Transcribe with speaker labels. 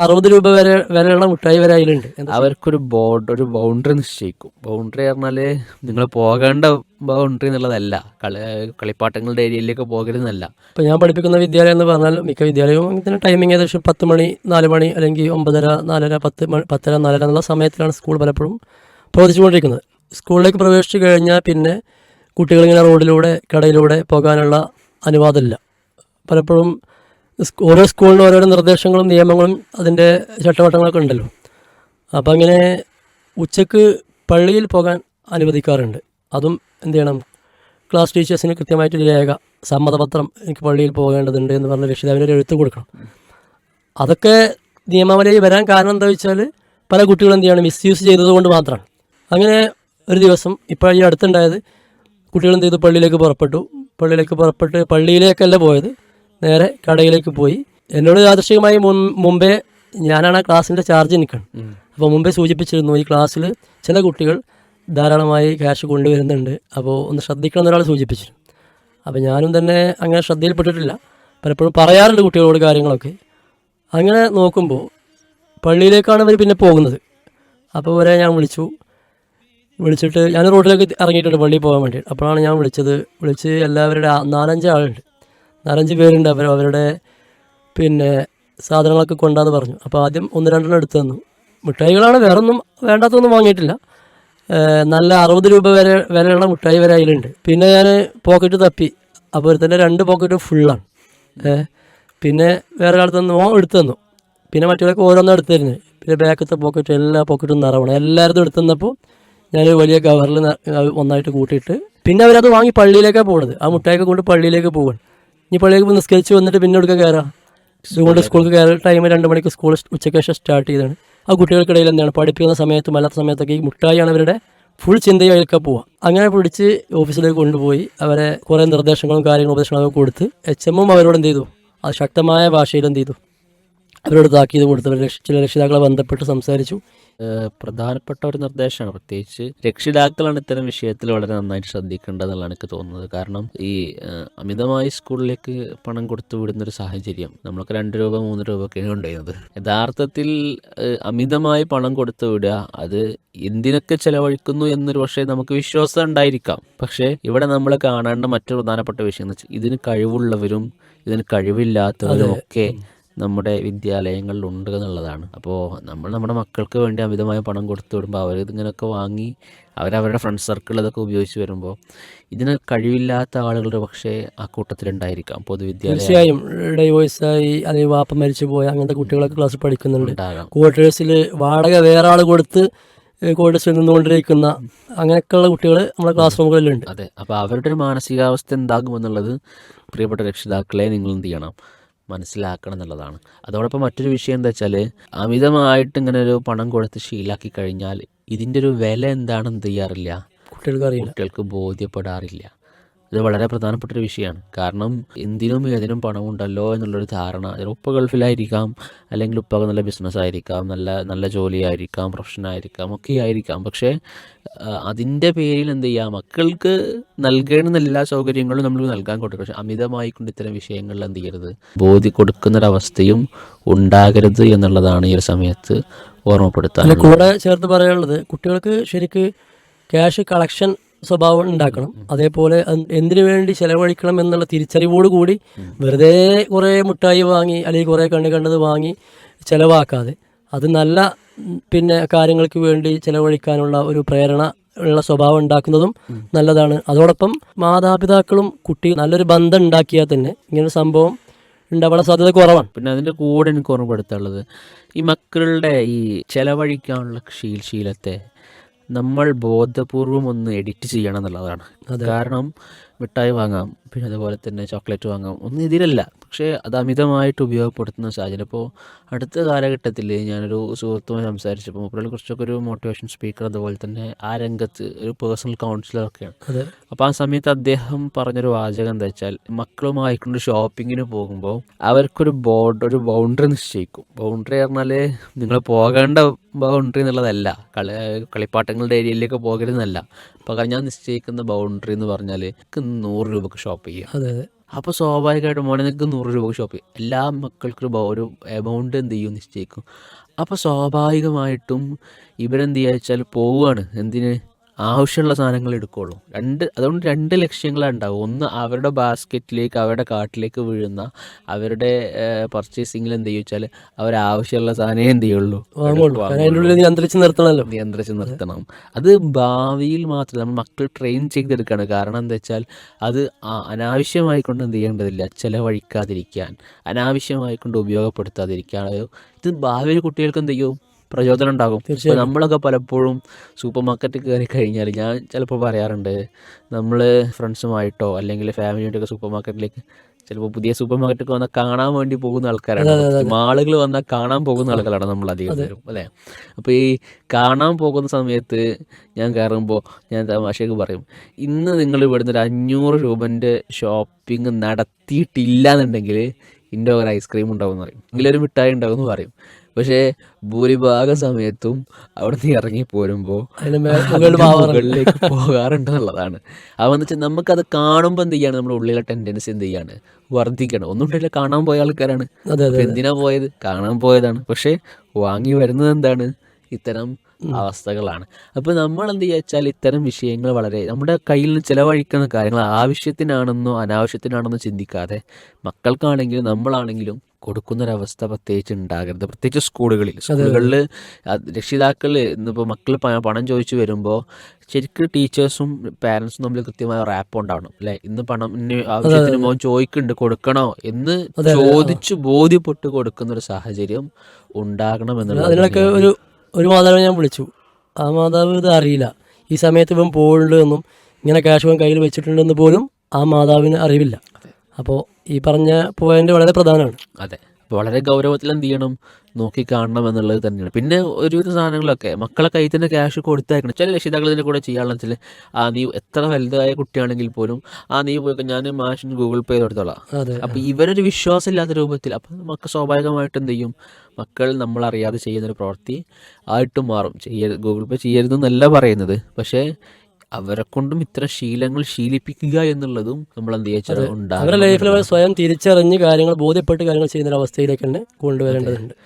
Speaker 1: അറുപത് രൂപ വരെ വരെയുള്ള മിഠായി വരെ അതിലുണ്ട്.
Speaker 2: അവർക്കൊരു ബോർഡ് ഒരു ബൗണ്ടറി നിശ്ചയിക്കും. ബൗണ്ടറി പറഞ്ഞാൽ നിങ്ങൾ പോകേണ്ട ബൗണ്ടറി എന്നുള്ളതല്ല. കളി കളിപ്പാട്ടങ്ങളുടെ ഏരിയയിലേക്ക് പോകരുതെന്നല്ല.
Speaker 1: ഇപ്പൊ ഞാൻ പഠിപ്പിക്കുന്ന വിദ്യാലയം എന്ന് പറഞ്ഞാൽ മിക്ക വിദ്യാലയവും അങ്ങനെ ടൈമിംഗ് ഏകദേശം പത്ത് മണി നാല് മണി അല്ലെങ്കിൽ ഒമ്പതര നാലര പത്ത് മണി പത്തര നാലര എന്നുള്ള സമയത്തിലാണ് സ്കൂൾ പലപ്പോഴും പ്രവർത്തിച്ചുകൊണ്ടിരിക്കുന്നത്. സ്കൂളിലേക്ക് പ്രവേശിച്ചു കഴിഞ്ഞാൽ പിന്നെ കുട്ടികളിങ്ങനെ റോഡിലൂടെ കടയിലൂടെ പോകാനുള്ള അനുവാദമില്ല. പലപ്പോഴും ഓരോ സ്കൂളിനും ഓരോരോ നിർദ്ദേശങ്ങളും നിയമങ്ങളും അതിന്റെ ചട്ടവട്ടങ്ങളൊക്കെ ഉണ്ടല്ലോ. അപ്പം അങ്ങനെ ഉച്ചയ്ക്ക് പള്ളിയിൽ പോകാൻ അനുവദിക്കാറുണ്ട്. അതും എന്ത് ചെയ്യണം? ക്ലാസ് ടീച്ചേഴ്സിന് കൃത്യമായിട്ട് രേഖ സമ്മതപത്രം എനിക്ക് പള്ളിയിൽ പോകേണ്ടതുണ്ട് എന്ന് പറഞ്ഞ രക്ഷിതാവിന് ഒരു എഴുത്ത് കൊടുക്കണം. അതൊക്കെ നിയമാവലിയിൽ വരാൻ കാരണം എന്താ വെച്ചാൽ പല കുട്ടികളും എന്ത് ചെയ്യണം? മിസ്യൂസ് ചെയ്തത് കൊണ്ട് മാത്രമാണ്. അങ്ങനെ ഒരു ദിവസം ഇപ്പോൾ ഈ അടുത്തുണ്ടായത് കുട്ടികൾ എന്ത് ചെയ്തു? പള്ളിയിലേക്ക് പുറപ്പെട്ടു. പള്ളിയിലേക്ക് പുറപ്പെട്ട് പള്ളിയിലേക്കല്ല പോയത്. നേരെ കടയിലേക്ക് പോയി. എന്നോട് യാദൃശികമായി മുമ്പേ ഞാനാണ് ആ ക്ലാസ്സിന്റെ ചാർജ് നിൽക്കണം. അപ്പോൾ മുമ്പേ സൂചിപ്പിച്ചിരുന്നു ഈ ക്ലാസ്സിൽ ചില കുട്ടികൾ ധാരാളമായി ക്യാഷ് കൊണ്ടുവരുന്നുണ്ട്. അപ്പോൾ ഒന്ന് ശ്രദ്ധിക്കണം എന്നൊരാൾ സൂചിപ്പിച്ചിരുന്നു. അപ്പോൾ ഞാനും തന്നെ അങ്ങനെ ശ്രദ്ധയിൽപ്പെട്ടിട്ടില്ല. പലപ്പോഴും പറയാറുണ്ട് കുട്ടികളോട് കാര്യങ്ങളൊക്കെ. അങ്ങനെ നോക്കുമ്പോൾ പള്ളിയിലേക്കാണ് ഇവർ പിന്നെ പോകുന്നത്. അപ്പോൾ വരെ ഞാൻ വിളിച്ചു. വിളിച്ചിട്ട് ഞാൻ റോഡിലേക്ക് ഇറങ്ങിയിട്ടുണ്ട് പള്ളിയിൽ പോകാൻ വേണ്ടി അപ്പോഴാണ് ഞാൻ വിളിച്ചത്. വിളിച്ച് എല്ലാവരുടെ നാലഞ്ച് ആളുണ്ട്. നാലഞ്ച് പേരുണ്ട് അവർ അവരുടെ പിന്നെ സാധനങ്ങളൊക്കെ കൊണ്ടാന്ന് പറഞ്ഞു. അപ്പോൾ ആദ്യം ഒന്ന് രണ്ടെണ്ണം എടുത്തു തന്നു. മിഠായികളാണ് വേറെ ഒന്നും വേണ്ടാത്തൊന്നും വാങ്ങിയിട്ടില്ല. നല്ല അറുപത് രൂപ വരെ വിലയുള്ള മിഠായി വരെ അതിലുണ്ട് പിന്നെ ഞാൻ പോക്കറ്റ് തപ്പി. അപ്പോൾ തന്നെ രണ്ട് പോക്കറ്റ് ഫുള്ളാണ് പിന്നെ വേറെ ഒരാൾ തന്നു ഓ എടുത്തു തന്നു. പിന്നെ മറ്റുള്ളവർക്ക് ഓരോന്നും എടുത്തു തരുന്നത് പിന്നെ ബാക്കത്തെ പോക്കറ്റ് എല്ലാ പോക്കറ്റും നിറവണം. എല്ലായിടത്തും എടുത്തു തന്നപ്പോൾ ഞാൻ വലിയ കവറിൽ ഒന്നായിട്ട് കൂട്ടിയിട്ട്. പിന്നെ അവരത് വാങ്ങി പള്ളിയിലേക്കാണ് പോകുന്നത് ആ മുട്ടായൊക്കെ കൊണ്ട് പള്ളിയിലേക്ക് പോവാണ്. ഇനി പള്ളിയിലേക്ക് നിസ്കരിച്ച് വന്നിട്ട് പിന്നെ എടുക്കാൻ കയറാം? ഇതുകൊണ്ട് സ്കൂൾക്ക് കയറി ടൈം രണ്ട് മണിക്ക് സ്കൂൾ ഉച്ചയ്ക്ക് ശേഷം സ്റ്റാർട്ട് ചെയ്താണ്. ആ കുട്ടികൾക്കിടയിൽ എന്താണ്? പഠിപ്പിക്കുന്ന സമയത്തും അല്ലാത്ത സമയത്തൊക്കെ ഈ മുട്ടായിയാണ് അവരുടെ ഫുൾ ചിന്തയും ചിന്തയിലൊക്കെ പോവുക അങ്ങനെ പിടിച്ച് ഓഫീസിലേക്ക് കൊണ്ടുപോയി അവരെ കുറേ നിർദ്ദേശങ്ങളും കാര്യങ്ങളും ഉപദേശങ്ങളൊക്കെ കൊടുത്ത് എച്ച് എമ്മും അവരോട് എന്ത് ചെയ്തു? അത് ശക്തമായ ഭാഷയിൽ എന്ത് ചെയ്തു? അവരോട് താക്കീത് കൊടുത്തവർ ചില രക്ഷിതാക്കളെ ബന്ധപ്പെട്ട് സംസാരിച്ചു.
Speaker 2: പ്രധാനപ്പെട്ട ഒരു നിർദ്ദേശമാണ്. പ്രത്യേകിച്ച് രക്ഷിതാക്കളാണ് ഇത്തരം വിഷയത്തിൽ വളരെ നന്നായിട്ട് ശ്രദ്ധിക്കേണ്ടതെന്നാണ് എനിക്ക് തോന്നുന്നത്. കാരണം ഈ അമിതമായി സ്കൂളിലേക്ക് പണം കൊടുത്തു വിടുന്ന ഒരു സാഹചര്യം നമ്മൾക്ക് രണ്ട് രൂപ മൂന്ന് രൂപ ഒക്കെയാണ് ഉണ്ടായിരുന്നത്. യഥാർത്ഥത്തിൽ അമിതമായി പണം കൊടുത്തു വിടുക അത് എന്തിനൊക്കെ ചെലവഴിക്കുന്നു എന്നൊരു പക്ഷേ നമുക്ക് വിശ്വാസം ഉണ്ടായിരിക്കാം. പക്ഷേ ഇവിടെ നമ്മൾ കാണേണ്ട മറ്റൊരു പ്രധാനപ്പെട്ട വിഷയം എന്ന് വെച്ചാൽ ഇതിന് കഴിവുള്ളവരും ഇതിന് കഴിവില്ലാത്തവരും ഒക്കെ നമ്മുടെ വിദ്യാലയങ്ങളിൽ ഉണ്ട് എന്നുള്ളതാണ്. അപ്പോൾ നമ്മൾ നമ്മുടെ മക്കൾക്ക് വേണ്ടി അമിതമായ പണം കൊടുത്തു വിടുമ്പോൾ അവർ ഇതിങ്ങനെയൊക്കെ വാങ്ങി അവരവരുടെ ഫ്രണ്ട് സർക്കിൾ ഇതൊക്കെ ഉപയോഗിച്ച് വരുമ്പോൾ ഇതിന് കഴിവില്ലാത്ത ആളുകളുടെ പക്ഷേ ആ കൂട്ടത്തിലുണ്ടായിരിക്കാം. പൊതുവിദ്യാലയം
Speaker 1: തീർച്ചയായും ഡൈവോഴ്സായി അല്ലെങ്കിൽ വാപ്പ മരിച്ചു പോയ അങ്ങനത്തെ കുട്ടികളൊക്കെ ക്ലാസ് പഠിക്കുന്നുണ്ട്. ക്വാർട്ടേഴ്സിൽ വാടക വേറെ ആൾ കൊടുത്ത് ക്വാർട്ടേഴ്സിൽ നിന്നുകൊണ്ടിരിക്കുന്ന അങ്ങനെയൊക്കെയുള്ള കുട്ടികൾ നമ്മുടെ ക്ലാസ് റൂമുകളിലുണ്ട്
Speaker 2: അതെ. അപ്പോൾ അവരുടെ ഒരു മാനസികാവസ്ഥ എന്താകുമെന്നുള്ളത് പ്രിയപ്പെട്ട രക്ഷിതാക്കളെ നിങ്ങൾ എന്ത് ചെയ്യണം? മനസ്സിലാക്കണം എന്നുള്ളതാണ്. അതോടൊപ്പം മറ്റൊരു വിഷയം എന്താ വെച്ചാൽ അമിതമായിട്ട് ഇങ്ങനെ ഒരു പണം കൊടുത്ത് ശീലാക്കി കഴിഞ്ഞാൽ ഇതിന്റെ ഒരു വില എന്താണെന്ന് എന്ത് ചെയ്യാറില്ല
Speaker 1: കുട്ടികൾക്ക് അറിയില്ല.
Speaker 2: കുട്ടികൾക്ക് ബോധ്യപ്പെടാറില്ല. ഇത് വളരെ പ്രധാനപ്പെട്ട ഒരു വിഷയമാണ്. കാരണം എന്തിനും ഏതിനും പണമുണ്ടല്ലോ എന്നുള്ളൊരു ധാരണ. ഉപ്പ ഗൾഫിലായിരിക്കാം അല്ലെങ്കിൽ ഉപ്പ നല്ല ബിസിനസ് ആയിരിക്കാം നല്ല നല്ല ജോലിയായിരിക്കാം പ്രൊഫഷനായിരിക്കാം ഒക്കെ ആയിരിക്കാം. പക്ഷേ അതിന്റെ പേരിൽ എന്ത് ചെയ്യുക മക്കൾക്ക് നൽകേണ്ടുന്ന എല്ലാ സൗകര്യങ്ങളും നമ്മൾ നൽകാൻ കൊടുക്കും. പക്ഷേ അമിതമായിക്കൊണ്ട് ഇത്തരം വിഷയങ്ങളിൽ എന്ത് ചെയ്യരുത്? ബോധി കൊടുക്കുന്നൊരവസ്ഥയും ഉണ്ടാകരുത് എന്നുള്ളതാണ് ഈ ഒരു സമയത്ത് ഓർമ്മപ്പെടുത്താൻ
Speaker 1: കൂടെ ചേർത്ത് പറയാനുള്ളത് കുട്ടികൾക്ക് ശരിക്ക് ക്യാഷ് കളക്ഷൻ സ്വഭാവം ഉണ്ടാക്കണം. അതേപോലെ എന്തിനു വേണ്ടി ചെലവഴിക്കണം എന്നുള്ള തിരിച്ചറിവോട് കൂടി വെറുതെ കുറേ മുട്ടായി വാങ്ങി അല്ലെങ്കിൽ കുറേ കണ്ണു കണ്ടത് വാങ്ങി ചിലവാക്കാതെ അത് നല്ല പിന്നെ കാര്യങ്ങൾക്ക് വേണ്ടി ചെലവഴിക്കാനുള്ള ഒരു പ്രേരണ ഉള്ള സ്വഭാവം ഉണ്ടാക്കുന്നതും നല്ലതാണ്. അതോടൊപ്പം മാതാപിതാക്കളും കുട്ടി നല്ലൊരു ബന്ധം ഉണ്ടാക്കിയാൽ തന്നെ ഇങ്ങനെ സംഭവം ഉണ്ടാവാൻ സാധ്യത കുറവാണ്.
Speaker 2: പിന്നെ അതിന്റെ കൂടെ എനിക്ക് ഓർമ്മപ്പെടുത്താനുള്ളത് ഈ മക്കളുടെ ഈ ചെലവഴിക്കാനുള്ള ശീൽ ശീലത്തെ നമ്മൾ ബോധപൂർവം ഒന്ന് എഡിറ്റ് ചെയ്യണം എന്നുള്ളതാണ്. കാരണം മിഠായി വാങ്ങാം പിന്നെ അതുപോലെ തന്നെ ചോക്ലേറ്റ് വാങ്ങാം. ഒന്നും ഇതിലല്ല. പക്ഷേ അത് അമിതമായിട്ട് ഉപയോഗപ്പെടുത്തുന്ന സാഹചര്യം. ഇപ്പോൾ അടുത്ത കാലഘട്ടത്തിൽ ഞാനൊരു സുഹൃത്തുമായി സംസാരിച്ചപ്പോൾ മൂപ്പറിനെ കുറിച്ചൊക്കെ ഒരു മോട്ടിവേഷൻ സ്പീക്കർ അതുപോലെ തന്നെ ആ രംഗത്ത് ഒരു പേഴ്സണൽ കൗൺസിലറൊക്കെയാണ്
Speaker 1: അതെ.
Speaker 2: അപ്പോൾ ആ സമയത്ത് അദ്ദേഹം പറഞ്ഞൊരു വാചകം എന്താ വെച്ചാൽ മക്കളുമായിക്കൊണ്ട് ഷോപ്പിങ്ങിന് പോകുമ്പോൾ അവർക്കൊരു ബോർഡ് ഒരു ബൗണ്ടറി നിശ്ചയിക്കും. ബൗണ്ടറി പറഞ്ഞാൽ നിങ്ങൾ പോകേണ്ട ബൗണ്ടറി എന്നുള്ളതല്ല. കളി കളിപ്പാട്ടങ്ങളുടെ ഏരിയയിലേക്ക് പോകരുതെന്നല്ല. അപ്പം ഞാൻ നിശ്ചയിക്കുന്ന ബൗണ്ടറി എന്ന് പറഞ്ഞാൽ നൂറ് രൂപക്ക് ഷോപ്പ് ചെയ്യുക
Speaker 1: അതെ അതെ.
Speaker 2: അപ്പോൾ സ്വാഭാവികമായിട്ടും മോനെ നിനക്ക് നൂറ് രൂപക്ക് ഷോപ്പ് ചെയ്യും. എല്ലാ മക്കൾക്കും ഒരു എമൗണ്ട് എന്ത് ചെയ്യും നിശ്ചയിക്കും. അപ്പോൾ സ്വാഭാവികമായിട്ടും ഇവരെന്ത് ചെയ്യുക വെച്ചാൽ പോവുകയാണ് എന്തിന്? ആവശ്യമുള്ള സാധനങ്ങൾ എടുക്കുള്ളൂ. രണ്ട് അതുകൊണ്ട് രണ്ട് ലക്ഷ്യങ്ങളാണ് ഉണ്ടാവും ഒന്ന് അവരുടെ ബാസ്ക്കറ്റിലേക്ക് അവരുടെ കാട്ടിലേക്ക് വീഴുന്ന അവരുടെ പർച്ചേസിങ്ങിൽ എന്ത് ചെയ്യും വെച്ചാൽ അവർ ആവശ്യമുള്ള സാധനം എന്ത് ചെയ്യുള്ളൂ?
Speaker 1: നിയന്ത്രിച്ച് നിർത്തണമല്ലോ.
Speaker 2: നിയന്ത്രിച്ച് നിർത്തണം. അത് ഭാവിയിൽ മാത്രം നമ്മൾ മക്കൾ ട്രെയിൻ ചെയ്തെടുക്കുകയാണ്. കാരണം എന്താ വെച്ചാൽ അത് അനാവശ്യമായിക്കൊണ്ട് അനാവശ്യമായി കൊണ്ട് എന്ത് ചെയ്യേണ്ടതില്ല. ചിലവഴിക്കാതിരിക്കാൻ അനാവശ്യമായി കൊണ്ട് ഉപയോഗപ്പെടുത്താതിരിക്കാൻ. ഇത് ഭാവിയിൽ കുട്ടികൾക്ക് എന്ത് ചെയ്യും? പ്രചോദനം ഉണ്ടാകും.
Speaker 1: തീർച്ചയായും.
Speaker 2: നമ്മളൊക്കെ പലപ്പോഴും സൂപ്പർ മാർക്കറ്റിൽ കയറി കഴിഞ്ഞാൽ ഞാൻ ചിലപ്പോൾ പറയാറുണ്ട് നമ്മൾ ഫ്രണ്ട്സുമായിട്ടോ അല്ലെങ്കിൽ ഫാമിലിയായിട്ടൊക്കെ സൂപ്പർ മാർക്കറ്റിലേക്ക് ചിലപ്പോൾ പുതിയ സൂപ്പർ മാർക്കറ്റൊക്കെ വന്നാൽ കാണാൻ വേണ്ടി പോകുന്ന ആൾക്കാരാണ്. മാളുകൾ വന്നാൽ കാണാൻ പോകുന്ന ആളുകളാണ് നമ്മൾ അധികം പേരും അല്ലേ? അപ്പോൾ ഈ കാണാൻ പോകുന്ന സമയത്ത് ഞാൻ കയറുമ്പോൾ ഞാൻ തമാശക്ക് പറയും ഇന്ന് നിങ്ങൾ ഇവിടുന്ന് ഒരു അഞ്ഞൂറ് രൂപന്റെ ഷോപ്പിംഗ് നടത്തിയിട്ടില്ല എന്നുണ്ടെങ്കിൽ ഇന്റെ ഒരു ഐസ്ക്രീം ഉണ്ടാവും എന്ന് പറയും ഇല്ലൊരു മിഠായി ഉണ്ടാവും എന്ന് പറയും. പക്ഷേ ഭൂരിഭാഗം സമയത്തും അവിടെ നിന്ന് ഇറങ്ങി പോരുമ്പോൾ. മുകളിലേക്ക് പോകാറുണ്ട് എന്നുള്ളതാണ് അതെന്ന് വെച്ചാൽ നമുക്കത് കാണുമ്പോൾ എന്ത് ചെയ്യാണ്? നമ്മുടെ ഉള്ളിലെ ടെൻഡൻസി എന്ത് ചെയ്യാണ്? വർദ്ധിക്കണം. ഒന്നും ഉണ്ടല്ലോ കാണാൻ പോയ ആൾക്കാരാണ്. എന്തിനാ പോയത്? കാണാൻ പോയതാണ്. പക്ഷേ വാങ്ങി വരുന്നത് എന്താണ്? ഇത്തരം അവസ്ഥകളാണ്. അപ്പോൾ നമ്മൾ എന്ത് ചോദിച്ചാൽ ഇത്തരം വിഷയങ്ങൾ വളരെ നമ്മുടെ കയ്യിൽ നിന്ന് ചിലവഴിക്കുന്ന കാര്യങ്ങൾ ആവശ്യത്തിനാണെന്നോ അനാവശ്യത്തിനാണെന്നോ ചിന്തിക്കാതെ മക്കൾക്കാണെങ്കിലും നമ്മളാണെങ്കിലും കൊടുക്കുന്നൊരവസ്ഥ പ്രത്യേകിച്ച് ഉണ്ടാകരുത്. പ്രത്യേകിച്ച് സ്കൂളുകളിൽ. സ്കൂളുകളിൽ രക്ഷിതാക്കൾ ഇന്നിപ്പോൾ മക്കൾ പണം ചോദിച്ചു വരുമ്പോൾ ശരിക്കും ടീച്ചേഴ്സും പാരൻസും തമ്മിൽ കൃത്യമായ റാപ്പ് ഉണ്ടാവണം അല്ലെ? ഇന്ന് പണം ആവശ്യത്തിന് മോൻ ചോദിക്കുന്നുണ്ട് കൊടുക്കണോ എന്ന് ചോദിച്ചു ബോധ്യപ്പെട്ട് കൊടുക്കുന്ന ഒരു സാഹചര്യം ഉണ്ടാകണം എന്നുള്ളത്
Speaker 1: അതിനൊക്കെ ഒരു മാതാവ് മാതാവിനെ ഞാൻ വിളിച്ചു. ആ മാതാവ് ഇത് അറിയില്ല. ഈ സമയത്ത് ഇവൻ പോകുന്നുണ്ട് എന്നും ഇങ്ങനെ ക്യാഷ് ഇവൻ കയ്യിൽ വെച്ചിട്ടുണ്ടെന്ന് പോലും ആ മാതാവിന് അറിവില്ല. അപ്പോൾ ഈ പറഞ്ഞ പോയിന്റ് വളരെ പ്രധാനമാണ്.
Speaker 2: അതെ. വളരെ ഗൗരവത്തിൽ എന്ത് ചെയ്യണം? നോക്കി കാണണം എന്നുള്ളത് തന്നെയാണ്. പിന്നെ ഒരുവിധ സാധനങ്ങളൊക്കെ മക്കളെ കയ്യിൽ തന്നെ ക്യാഷ് കൊടുത്തയക്കണം. ചില രക്ഷിതാക്കൾ ഇതിന്റെ കൂടെ ചെയ്യാനുള്ള വെച്ചാൽ ആ നീ എത്ര വലുതായ കുട്ടിയാണെങ്കിൽ പോലും ആ നീ പോയി ഞാൻ മാഷിന് ഗൂഗിൾ പേ കൊടുത്തോളാം.
Speaker 1: അപ്പൊ
Speaker 2: ഇവരൊരു ഇവരൊരു വിശ്വാസമില്ലാത്ത രൂപത്തിൽ അപ്പം നമുക്ക് സ്വാഭാവികമായിട്ട് എന്ത് ചെയ്യും? മക്കൾ നമ്മളറിയാതെ ചെയ്യുന്നൊരു പ്രവൃത്തി ആയിട്ട് മാറും. ചെയ്യരുത് ഗൂഗിൾ പേ ചെയ്യരുതെന്നല്ല പറയുന്നത്. പക്ഷേ അവരെ കൊണ്ടും ഇത്ര ശീലങ്ങൾ ശീലിപ്പിക്കുക എന്നുള്ളതും നമ്മൾ എന്ത് ചെയ്യാ?
Speaker 1: അവരുടെ ലൈഫിൽ അവർ സ്വയം തിരിച്ചറിഞ്ഞ് കാര്യങ്ങൾ ബോധ്യപ്പെട്ട് കാര്യങ്ങൾ ചെയ്യുന്ന ഒരു അവസ്ഥയിലേക്ക് തന്നെ കൊണ്ടുവരേണ്ടതുണ്ട്.